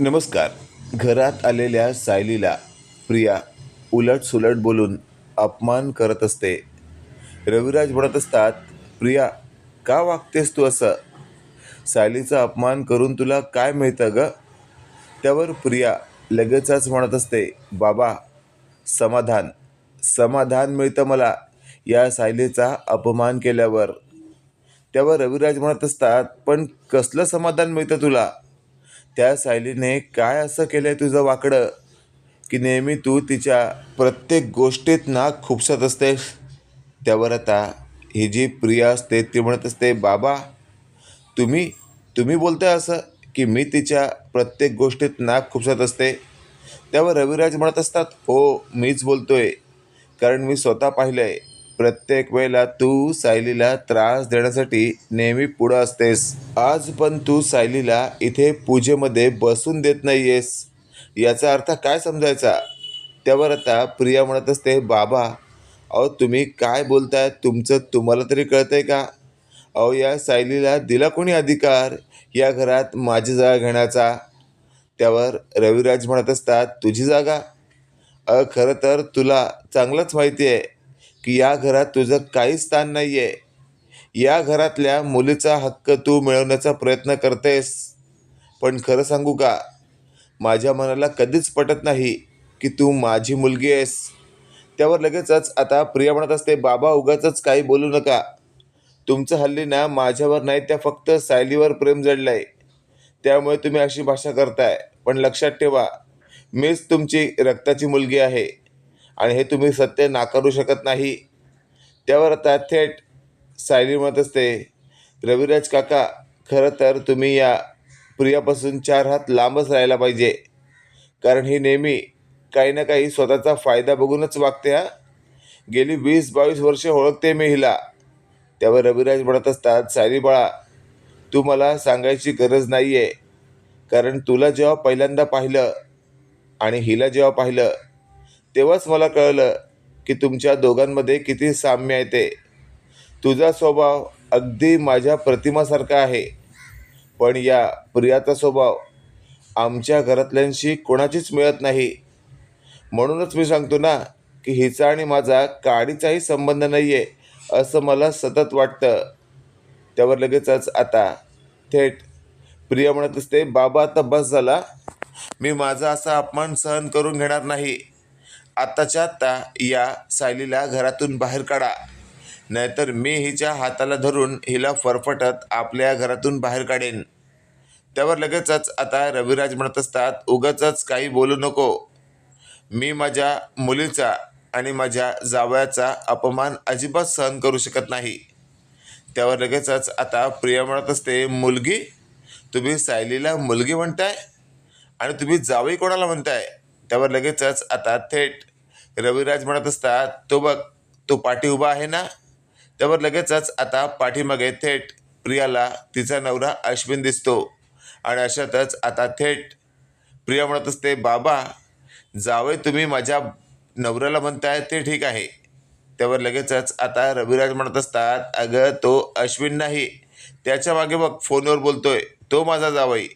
नमस्कार. घरात आलेल्या सायलीला प्रिया उलट सुलट बोलून अपमान करत असते. रविराज म्हणत असतात प्रिया का वागतेस तू असं? सायलीचा अपमान करून तुला काय मिळतं ग? त्यावर प्रिया लगेचच म्हणत असते बाबा समाधान समाधान मिळतं मला या सायलीचा अपमान केल्यावर. त्यावर रविराज म्हणत असतात पण कसलं समाधान मिळतं तुला? त्या सायलीने काय असं केलं आहे तुझं वाकडं? की नेहमी तू तिच्या प्रत्येक गोष्टीत नाक खुपसत असतेस. त्यावर आता ही जी प्रिया असते ती म्हणत असते बाबा तुम्ही तुम्ही बोलताय असं की मी तिच्या प्रत्येक गोष्टीत नाक खुपसत असते? त्यावर रविराज म्हणत असतात हो मीच बोलतोय. कारण मी स्वतः पाहिलं आहे प्रत्येक वेळेला तू सायलीला त्रास देण्यासाठी नेहमी पुढं असतेस. आज पण तू सायलीला इथे पूजेमध्ये बसून देत नाही आहेस याचा अर्थ काय समजायचा? त्यावर आता प्रिया म्हणत असते बाबा अहो तुम्ही काय बोलताय? तुमचं तुम्हाला तरी कळतंय का? अहो या सायलीला दिला कोणी अधिकार? या घरात माझी जागा घेण्याचा. त्यावर रविराज म्हणत असतात तुझी जागा? अ खरं तर तुला चांगलंच माहिती आहे की या घरात तुझं काही स्थान नाही आहे या घरातल्या मुलीचा हक्क तू मिळवण्याचा प्रयत्न करतेस. पण खरं सांगू का? माझ्या मनाला कधीच पटत नाही की तू माझी मुलगी आहेस. त्यावर लगेचच आता प्रिया म्हणत असते बाबा उगाच काही बोलू नका. तुमचं हल्ली ना माझ्यावर नाही त्या फक्त सायलीवर प्रेम जडलं आहे त्यामुळे तुम्ही अशी भाषा करताय. पण लक्षात ठेवा मीच तुमची रक्ताची मुलगी आहे. आणि हे तुम्ही सत्य नाकारू शकत नाही. त्यावर आता थेट सायली म्हणत असते रविराज काका खरं तर तुम्ही या प्रियापासून चार हात लांबच राहायला पाहिजे. कारण ही नेहमी काही ना काही स्वतःचा फायदा बघूनच वागते हा. गेली वीस बावीस वर्षे ओळखते मी हिला. त्यावर रविराज म्हणत असतात सायली बाळा तू मला सांगायची गरज नाही आहे कारण तुला जेव्हा पहिल्यांदा पाहिलं आणि हिला जेव्हा पाहिलं तेव्हाच मला कळलं की तुमच्या दोघांमध्ये किती साम्य आहे ते. तुझा स्वभाव अगदी माझ्या प्रतिमासारखा आहे. पण या प्रियाचा स्वभाव आमच्या घरातल्यांशी कोणाचीच मिळत नाही. म्हणूनच मी सांगतो ना की हिचा आणि माझा काडीचाही संबंध नाही आहे असं मला सतत वाटतं. त्यावर लगेचच आता थेट प्रिया म्हणत असते बाबा आता बस झाला. मी माझा असा अपमान सहन करून घेणार नाही. आत्ताच्या आत्ता या सायलीला घरातून बाहेर काढा. नाहीतर मी हिच्या हाताला धरून हिला फरफटत आपल्या घरातून बाहेर काढेन. त्यावर लगेचच आता रविराज म्हणत असतात उगाचच काही बोलू नको. मी माझ्या मुलीचा आणि माझ्या जावयाचा अपमान अजिबात सहन करू शकत नाही. त्यावर लगेचच आता प्रिया म्हणत असते मुलगी? तुम्ही सायलीला मुलगी म्हणताय? आणि तुम्ही जावई कोणाला म्हणताय? त्यावर लगेचच आता थेट रविराज म्हणत असतात तो बघ तो पाठी उभा आहे ना? त्यावर लगेचच आता पाठीमागे थेट प्रियाला तिचा नवरा अश्विन दिसतो. आणि अशातच आता थेट प्रिया म्हणत असते बाबा जावई तुम्ही माझ्या नवऱ्याला म्हणताय ते ठीक आहे. त्यावर लगेचच आता रविराज म्हणत असतात अगं तो अश्विन नाही. त्याच्यामागे बघ फोनवर बोलतोय. तो माझा जावई.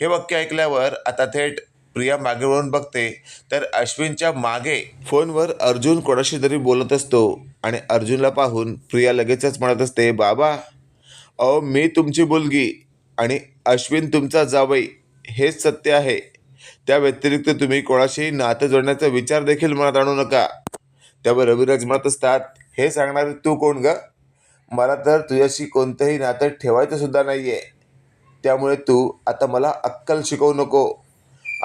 हे वाक्य ऐकल्यावर आता थेट प्रिया मागे वळून बघते. तर अश्विनच्या मागे फोनवर अर्जुन कोणाशी तरी बोलत असतो. आणि अर्जुनला पाहून प्रिया लगेचच म्हणत असते बाबा अहो मी तुमची मुलगी आणि अश्विन तुमचा जावई हेच सत्य आहे. त्या व्यतिरिक्त तुम्ही कोणाशी नातं जोडण्याचा विचार देखील मनात आणू नका. त्यावर रविराज म्हणत असतात हे सांगणारे तू कोण ग? मला तर तुझ्याशी कोणतंही नातं ठेवायचं सुद्धा नाही आहे त्यामुळे तू आता मला अक्कल शिकवू नको.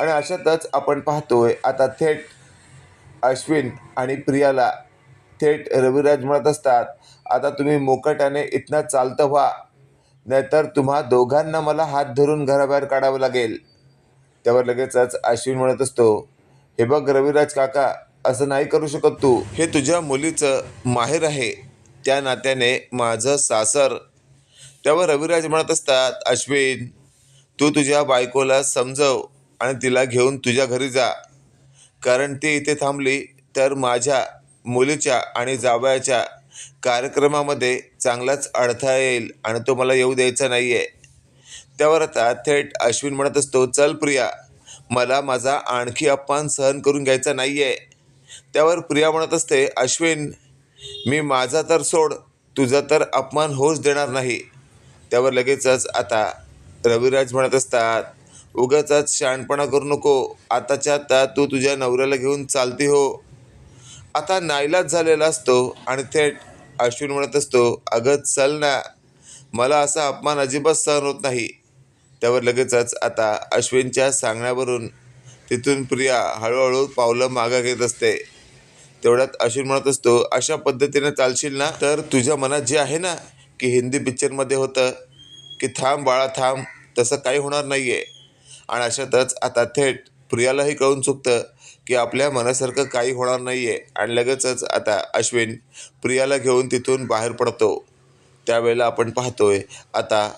आणि अशातच आपण पाहतोय आता थेट अश्विन आणि प्रियाला थेट रविराज म्हणत असतात आता तुम्ही मोकटाने इथनं चालतं व्हा नाहीतर तुम्हा दोघांना मला हात धरून घराबाहेर काढावं लागेल. त्यावर लगेचच अश्विन म्हणत असतो हे बघ रविराज काका असं नाही करू शकत तू. हे तुझ्या मुलीचं माहेर आहे त्या नात्याने माझं सासर. त्यावर रविराज म्हणत असतात अश्विन तू तुझ्या बायकोला समजव आणि तिला घेऊन तुझ्या घरी जा. कारण ती इथे थांबली तर माझ्या मुलीच्या आणि जावयाच्या कार्यक्रमामध्ये चांगलाच अडथळा येईल आणि तो मला येऊ द्यायचा नाही आहे त्यावर आता थेट अश्विन म्हणत असतो चल प्रिया मला माझा आणखी अपमान सहन करून घ्यायचा नाही आहे त्यावर प्रिया म्हणत असते अश्विन मी माझा तर सोड तुझा तर अपमान होऊच देणार नाही. त्यावर लगेचच आता रविराज म्हणत असतात उगाच शहाणपणा करू नको. आताच्या आता तू तुझ्या नवऱ्याला घेऊन चालती हो. आता नाईलाज झालेला असतो आणि थेट अश्विन म्हणत असतो अगं चल ना. मला असा अपमान अजिबात सहन होत नाही. त्यावर लगेचच आता अश्विनच्या सांगण्यावरून तिथून प्रिया हळूहळू पावलं मागं घेत असते. तेवढ्यात अश्विन म्हणत असतो अशा पद्धतीने चालशील ना तर तुझ्या मनात जे आहे ना की हिंदी पिक्चरमध्ये होतं की थांब बाळा थांब तसं काही होणार नाही आहे आणि अशातच आता थेट प्रियालाही कळून चुकतं की आपल्या मनासारखं काही होणार नाही आहे आणि लगेचच आता अश्विन प्रियाला घेऊन तिथून बाहेर पडतो. त्यावेळेला आपण पाहतोय आता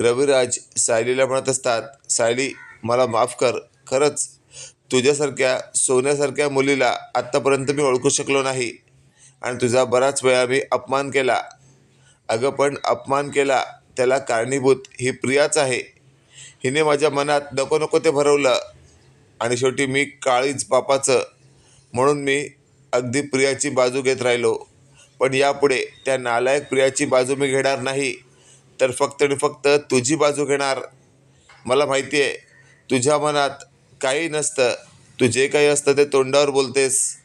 रविराज सायलीला म्हणत असतात सायली मला माफ कर. खरंच तुझ्यासारख्या सोन्यासारख्या मुलीला आत्तापर्यंत मी ओळखू शकलो नाही. आणि तुझा बराच वेळा मी अपमान केला. अगं पण अपमान केला त्याला कारणीभूत ही प्रियाच आहे. हिने माझ्या मनात नको नको ते भरवलं. आणि शेवटी मी काळीच बापाचं म्हणून मी अगदी प्रियाची बाजू घेत राहिलो. पण यापुढे त्या नालायक प्रियाची बाजू मी घेणार नाही. तर फक्त आणि फक्त तुझी बाजू घेणार. मला माहिती आहे तुझ्या मनात काही नसतं. तू जे काही असतं ते तोंडावर बोलतेस.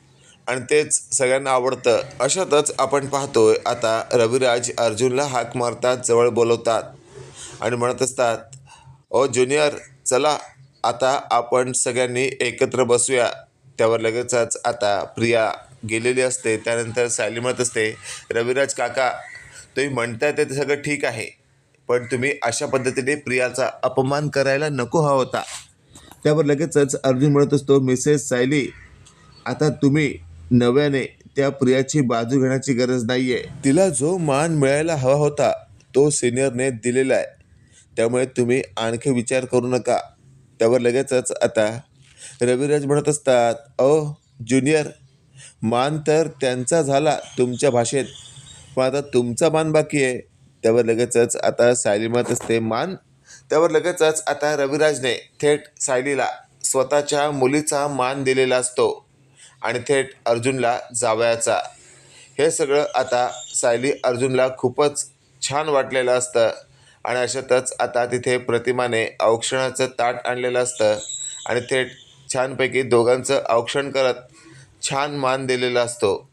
आणि तेच सगळ्यांना आवडतं. अशातच आपण पाहतोय आता रविराज अर्जुनला हाक मारतात जवळ बोलवतात. आणि म्हणत असतात ओ ज्युनियर चला आता आपण सगळ्यांनी एकत्र बसूया. त्यावर लगेचच आता प्रिया गेलेली असते त्यानंतर सायली म्हणत असते रविराज काका तुम्ही म्हणताय ते सगळं ठीक आहे पण तुम्ही अशा पद्धतीने प्रियाचा अपमान करायला नको हा होता. त्यावर लगेचच अर्जुन म्हणत असतो मिसेस सायली आता तुम्ही नव्याने त्या प्रियाची बाजू घेण्याची गरज नाही आहे तिला जो मान मिळायला हवा होता तो सिनियरने दिलेला आहे. त्यामुळे तुम्ही आणखी विचार करू नका. त्यावर लगेचच आता रविराज म्हणत असतात अहो ज्युनियर मान तर त्यांचा झाला तुमच्या भाषेत पण आता तुमचा मान बाकी आहे. त्यावर लगेचच आता सायली म्हणत असते मान? त्यावर लगेचच आता रविराजने थेट सायलीला स्वतःच्या मुलीचा मान दिलेला असतो आणि थेट अर्जुनला जावयाचा. हे सगळं आता सायली अर्जुनला खूपच छान वाटलेलं असतं. आणि अशातच आता तिथे प्रतिमाने औक्षणाचं ताट आणलेलं असतं आणि थेट छानपैकी दोघांचं औक्षण करत छान मान दिलेला असतो.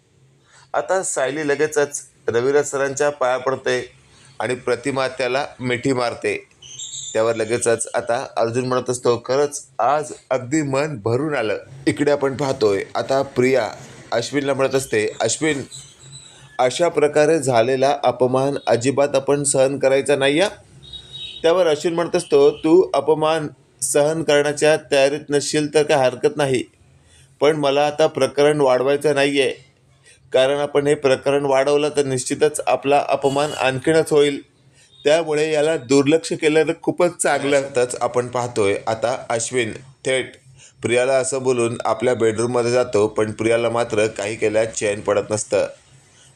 आता सायली लगेचच रविराज सरांच्या पाया पडते आणि प्रतिमा त्याला मिठी मारते. त्यावर लगेचच आता अर्जुन म्हणत असतो खरंच आज अगदी मन भरून आलं. इकडे आपण पाहतोय. आता प्रिया अश्विनला म्हणत असते अश्विन अशा प्रकारे झालेला अपमान अजिबात आपण सहन करायचा नाही आहे त्यावर अश्विन म्हणत असतो तू अपमान सहन करण्याच्या तयारीत नसशील तर काय हरकत नाही. पण मला आता प्रकरण वाढवायचं नाही आहे कारण आपण हे प्रकरण वाढवलं तर निश्चितच आपला अपमान आणखीनच होईल. त्यामुळे याला दुर्लक्ष केलं तर खूपच चांगलं. असतंच आपण पाहतोय आता अश्विन थेट प्रियाला असं बोलून आपल्या बेडरूममध्ये जातो पण प्रियाला मात्र काही केल्या चैन पडत नसतं.